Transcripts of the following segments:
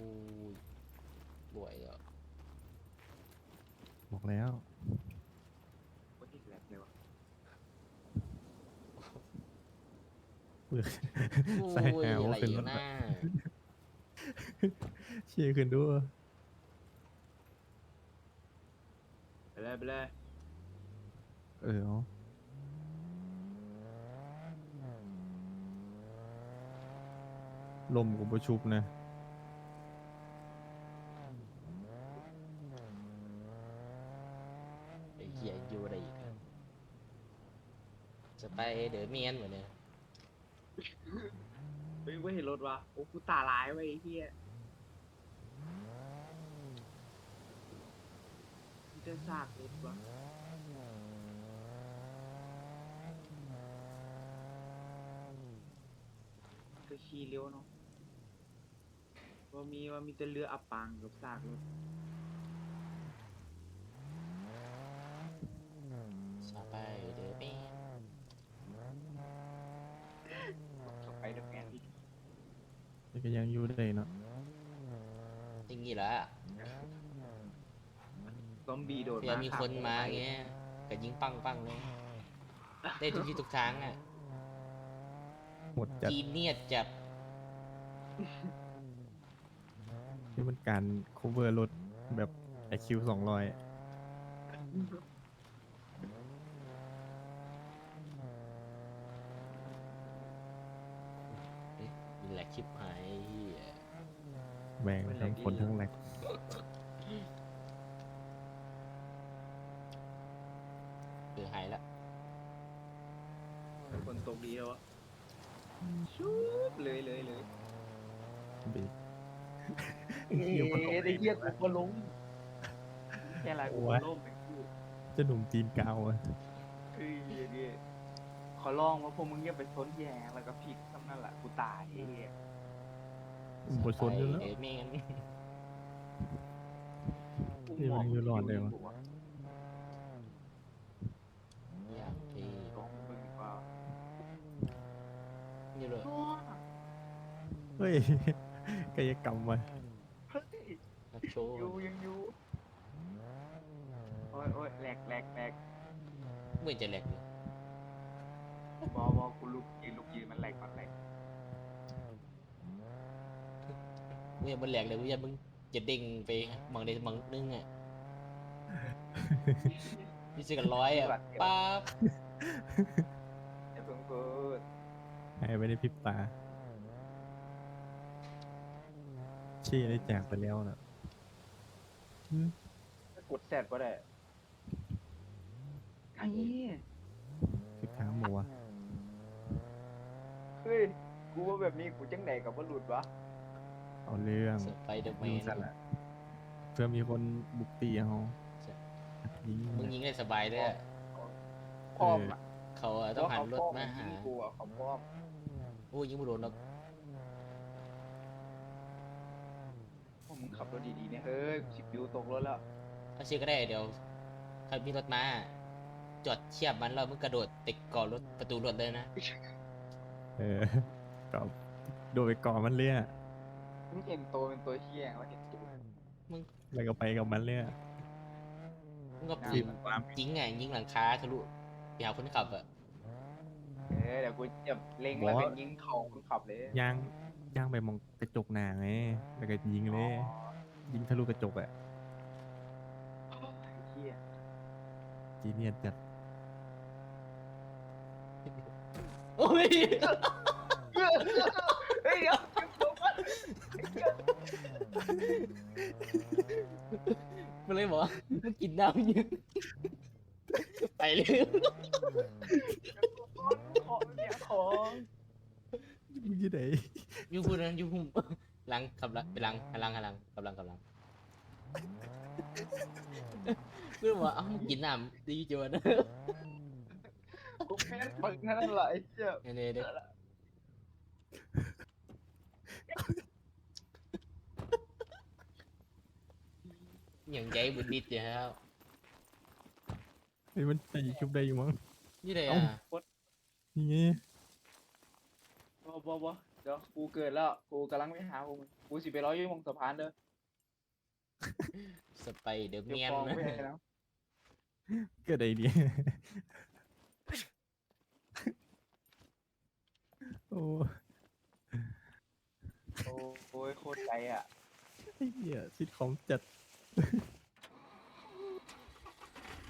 ยรวยอะบอกแล้ว โคตรแหลกเลยวะเบื่อโอ้ใส่ยแอลอะไรขึ้นอรยู่ถหน้าเชียร์ขึ้นด้วยไปเลยไปเลยเออเอาลมกูประชุบนะ ไอ้เหี้ยอยู่อะไรอีกอะ จะไปเดอเมียนเหมือนเนี่ยเฮ้ยไม่เห็นรถวะโอ้กูตาลายไว้ไอ้เหี้ยมันจะซากรถวะก็ขี่เร็วเนาะว่ามีว่ามีแต่เรืออับปางกับซากรถ จะไปเดอะเมียน ขับไปเดอะแมนอีก แต่ ก็ยังอยู่ได้เนาะอย่างงี้ละซอมบี้โดดเผื่อมีขับคนมาไปเงี้ยก็ยิงปังปังๆเลย ได้ทุกที่ทุกทางอะหมดจัดจีเนียสจัดที่มันการ cover รถแบบ IQ สองร้อยมีแหลกชิบหายไอ้เหี้ย แบ่งทั้งคนทั้งแหลกคือหายละคนตกดีแล้วอะชุบเลยเลยเลยบีเอ้ยไอ้เหี้ยกูก็ล้มแค่ไรกูก็ล้มไปกูจะหนุ่มจีนกาวอะเฮ้ยนี่ขอลองว่าพวกมึงเงียบไปซนแย่แล้วก็ผิดซ้ำนั่นแหละกูตายไอ้เหี้ย บทชนอยู่แล้วเดอะเมียนนี่มันอยู่รอดเลยวะ อย่างที่ของมึงดีกว่านี่เลยเฮ้ยกายกรรมมาเฮ้ยนักโชว์อยู่ยังอยู่โอ้ยโอ้ยแหลกแหลกแหลกเมื่อจะแหลกเลยบอบอกูลุกยืนลุกยืนมันแหลกมันแหลก เมื่อมันแหลกเลยเมื่อมึงจะเด้งไปมองใดมองนึงอะนี่สิกันร้อยอะป๊าบไอ้เพิ่งพูดหายไปในพริบตาชี้ได้จากไปแล้วนะอืมกดแซดก็ได้ไอ้คือขาหมูอะเฮ้ย กูว่าแบบนี้กูจังไหนกับว่าหลุดวะ เอาเรื่องสไปเดอร์แมดูนสัตว์ละเพื่อมีคนบุกตีเขายิงมึงยิงได้สบายด้วยอะพร้อมอะเขาอะต้องหันรถมาหากูอะเขาพร้อมโอ้ยิงไม่โดนหรอกพวกมึงขับรถดีๆเนี่ยเฮ้ยสิบวิวตกรถแล้วถ้าเชื่อก็ได้เดี๋ยวใครมีรถมาจอดเทียบมันแล้วมึงกระโดดติดก่อรถประตูรถเลยนะเออก็โดนไปก่อมันเลยอะ มึงเห็นตัวเป็นตัวเชี่ยงแล้วเห็นตัวแล้วก็ไปกับมันเลยอะมึงก็สิยิบงความยิงไงยิงหลังคาทะลุไปหาคนขับอะเออเดี๋ยวกูจะเล็งแล้วเป็นยิงเข่าคนขับเลยย่างย่างไปมองกระจกหน้าไงแล้วก็ยิงเลย ยิงทะลุกระจกอะอ๋อไอ้เชี่ยจีเนียสจัดโอ้ยเฮ้ยเดี๋ยว มันเลยบอกว่ามึงกินน้ำเยอะไปเลย ของเนี่ยของมึงยี่ไหนอยูพูดนั้นอยูหุ่มหลังขับหลังไปหลังหันหลังหันหลังกำลังกำลังเพื่อนบอกว่าเอ้ามึงกินน้ำดีจังวะนะกูแม่งปึงแค่นั้นแหละไอ้เชี่ยเนี่ยเนี่ยเนี่ย อย่างใจบุญดิดอยู่แล้วเฮ้ยมันตีชุบได้อยู่มั้ง นี่เลยเอ้าอะ นี่ไงบอบอบอเดี๋ยวกูเกิดแล้ว กูกำลังไปหาพวกมึงกูสิไปรออยู่มงสะพานเด้อสไปเดอร์เดี๋ยวแมนฟองไปให้แล้วเกิดอะไรเนี่ยโอ้โอ้โอ้ยโคตรใจอะ ไอ้เหี้ยซิทคอมจัด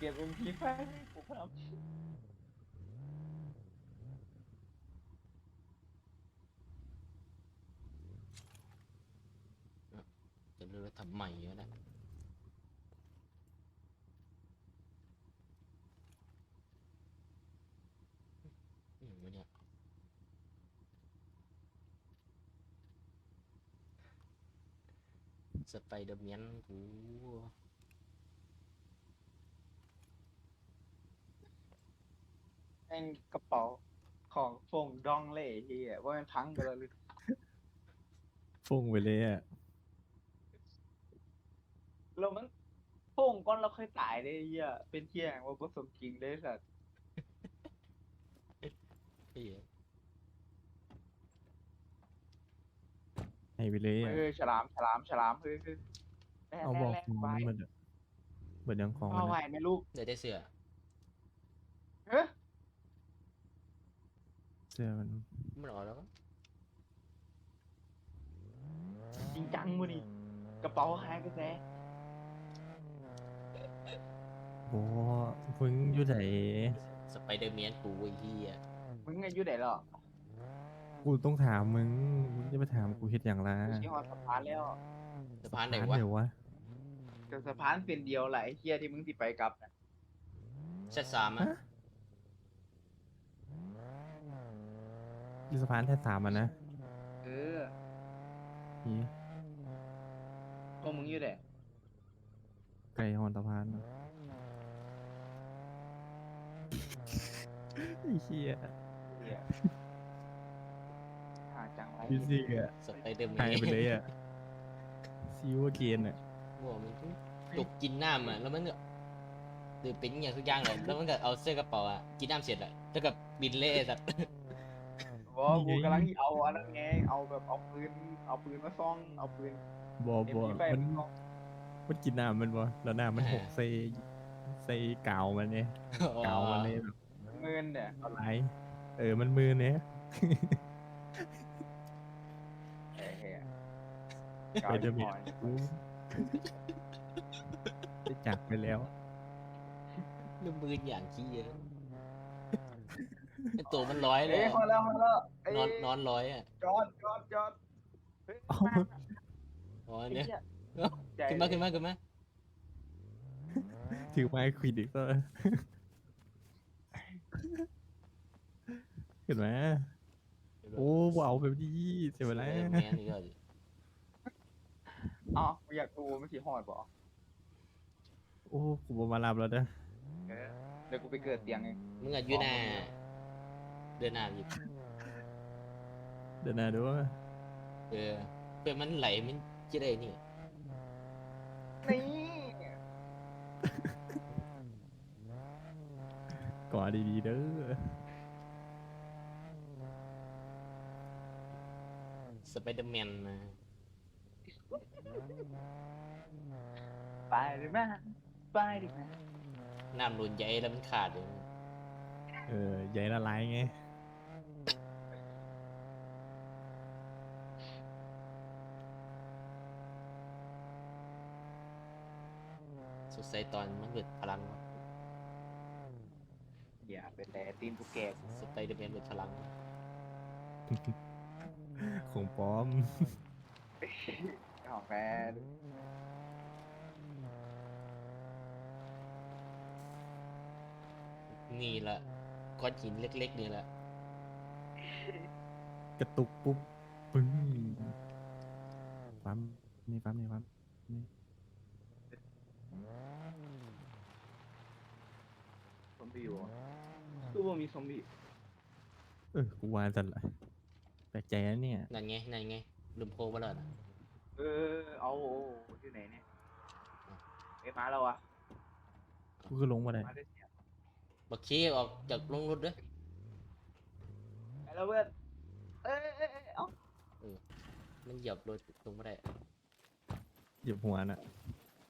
เก็บเป็นพีไฟกูครับจะรู้ว่าทำไมวะนะอืมวะเนี่ยสไปเดอร์แมนกู แม่งกระเป๋าของฟงดองเล่เฮียว่ามันพังไปแล้วหรือฟุ้งไปเลยอะแล้วมันฟงก้อนเราเคยตายได้เฮียเป็นเฮียว่าผสมจริงเลยสัตว์เฮ้ยให้ไปเลยอะเออฉลามฉลามฉลามเฮ้ยเฮ้ยแล่เอาบอกแล่ของแล่มันไว้มันอะเบิดยังของมัเอานไหวอะไหมลูกได้ได้เสื้อเฮ้ย เสื้อมันมันออกแล้วปะจริงจังมือนี่กระเป๋าหายไปแซ่โอ้พึ่งอยู่ไหนสไปเดอร์แมนกูไอ้เหี้ยมึงอายุไหนหรอกูต้องถามมึงมึงจะไปถามกูเฮ็ดอย่างไรกูชี้หอดสะพานแล้วสะพานไหนถามวะเดี๋ยววะแต่สะพานเป็นเดียวแหละไอ้เฮียที่มึงสิไปกลับน่ะเซตสามอะ ที่สะพานแท้สามอะนะเออนี่พวกมึงอยู่ไหนไก่หอนสะพานอะไอ้เหี้ยเฮียหาจังไรฟิสิกส์อะสไปเดอร์แมหายนไปเลยอะซีวเกนอะบอกมันตกกินน้ำอะแล้วมันก็หรือเป็นอย่างทุกอย่างเลยแล้วมันก็เอาเสื้อกระเป๋าอะกินน้ำเสร็จอะแล้วก็บินเล่สัตว์ บอกกูกำลังเอาอันนั้นไงเอาแบบเอาปืนเอาปืนมาซ่องเอาปืนบอบเอ็มอพีไปมันซ่องมันกินน้ำมันบ่แล้วน้ำมันหกใส่ใส่กาวมันเนี่ยกาวมันเนี่ยแบบเงินเนี่ยอะไรเออมันมือเนี่ยไอ้เหี้ยไปเดอร์แมนกูได้จักไปแล้วลูกมืออย่างขี้เยอะ ไอ้ตัวมันร้อยเลเอ้ยยอะพอแล้วพอแล้วไอ้นอนนอนร้อยอะจอดจอดจอดเฮ้ยเอ้าอ๋อไอ้เนี่ยเหี้ยใจขึ้นมาขึ้นมาขึ้นมาถือไม้ควิดอีกก็เห็นไหมโอ้ว้าวแบบนี้เสียเวลาเออแมนนี่ก็อ๋อกูอยากดูมันสีหอดบ่โอ้กูบ่มารับแล้วเด้อเออเดี๋ยวกูไปเกิดเตียงเองมึงอะอยู่หน้า เดินหน้าอยู่เดี๋ยวนะดูว่าเออเพื่อมันไหลมันจะได้นี่นี่ก่อนดีๆเด้อสไปเดอร์แมนนะไปหรือไม่ไปดิแม่น้ำรุนใหญ่แล้วมันขาดอยู่เออใหญ่ละลายไง ดใสตอนมันเกิดพลังอย่าไปแต่ตีนกูแกกสไปเดอร์แมนเกิดพลังของปลอม ของแฟนนี่แหละก้อนหินเล็กๆนี่แหละกระตุกปุ๊บปึ้งปั๊มนี่ปั๊มนี่ปั๊มนี่ ซอม บี้วะคือว่ามีซอมบี้เออกูวานสันละแปลกใจนะเนี่ย นั่นไง นั่นไงลืมโพมาแล้วนะเออเอาโอ้อยู่ไหนเนี่ยเอ้ยมาแล้วอะกูก็ลงมาได้มาได้เสียบักเคออกจากลงรถเด้อไปแล้วเพื่อนเอ้ยเอ้ยเอ้ยเอ้ามันเหยียบรถตรงไม่ได้เหยียบหัวน่ะ